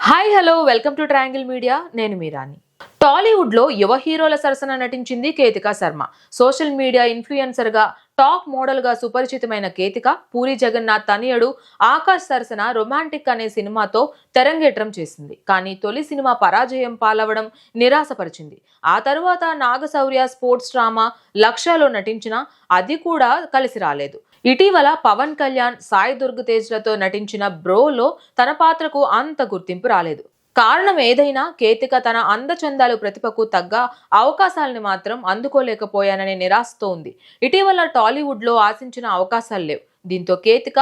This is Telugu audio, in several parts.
Hi hello welcome to triangle media నేను మీరాని టాలీవుడ్లో యువ హీరోల సరసన నటించింది కేతిక శర్మ. సోషల్ మీడియా ఇన్ఫ్లుయెన్సర్గా టాప్ మోడల్గా సుపరిచితమైన కేతిక పూరి జగన్నాథ్ తనయుడు ఆకాష్ సరసన రొమాంటిక్ అనే సినిమాతో తెరంగేట్రం చేసింది. కానీ తొలి సినిమా పరాజయం పాలవడం నిరాశపరిచింది. ఆ తరువాత నాగశౌర్య స్పోర్ట్స్ డ్రామా లక్ష్యాలో నటించిన అది కూడా కలిసి రాలేదు. ఇటీవల పవన్ కళ్యాణ్ సాయి దుర్గతేజ్లతో నటించిన బ్రోలో తన పాత్రకు అంత గుర్తింపు రాలేదు. కారణం ఏదైనా కేతిక తన అందచందాలు ప్రతిభకు తగ్గ అవకాశాలను మాత్రం అందుకోలేకపోయాననే నిరాశతో ఉంది. ఇటీవల టాలీవుడ్లో ఆశించిన అవకాశాలు లేవు. దీంతో కేతిక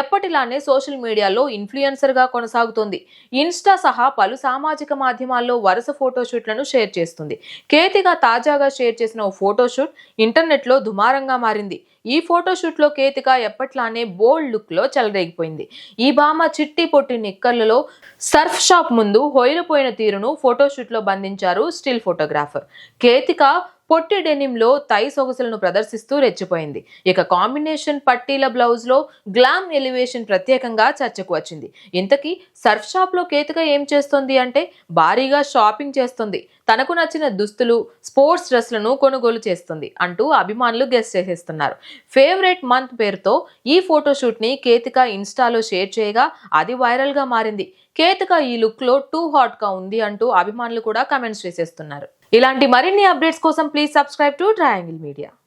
ఎప్పటిలానే సోషల్ మీడియాలో ఇన్ఫ్లుయెన్సర్గా కొనసాగుతోంది. ఇన్స్టా సహా పలు సామాజిక మాధ్యమాల్లో వరుస ఫోటోషూట్లను షేర్ చేస్తుంది. కేతిక తాజాగా షేర్ చేసిన ఓ ఫోటోషూట్ ఇంటర్నెట్లో దుమారంగా మారింది. ఈ ఫోటోషూట్లో కేతిక ఎప్పట్లానే బోల్డ్ లుక్లో చెలరేగిపోయింది. ఈ భామ చిట్టి పొట్టి నిక్కర్లలో సర్ఫ్ షాప్ ముందు హొయిలిపోయిన తీరును ఫోటోషూట్లో బంధించారు స్టిల్ ఫోటోగ్రాఫర్. కేతిక పొట్టి డెనిమ్లో తై సొగసులను ప్రదర్శిస్తూ రెచ్చిపోయింది. ఇక కాంబినేషన్ పట్టీల బ్లౌజ్లో గ్లామ్ ఎలివేషన్ ప్రత్యేకంగా చర్చకు వచ్చింది. ఇంతకీ సర్ఫ్ షాప్లో కేతిక ఏం చేస్తుంది అంటే భారీగా షాపింగ్ చేస్తుంది. తనకు నచ్చిన దుస్తులు స్పోర్ట్స్ డ్రెస్లను కొనుగోలు చేస్తుంది అంటూ అభిమానులు గెస్ట్ చేసేస్తున్నారు. ఫేవరెట్ మంత్ పేరుతో ఈ ఫోటోషూట్ని కేతిక ఇన్స్టాలో షేర్ చేయగా అది వైరల్గా మారింది. కేతిక ఈ లుక్లో టూ హాట్గా ఉంది అంటూ అభిమానులు కూడా కమెంట్స్ చేసేస్తున్నారు. ఇలాంటి మరిన్ని అప్డేట్స్ కోసం please subscribe to triangle media.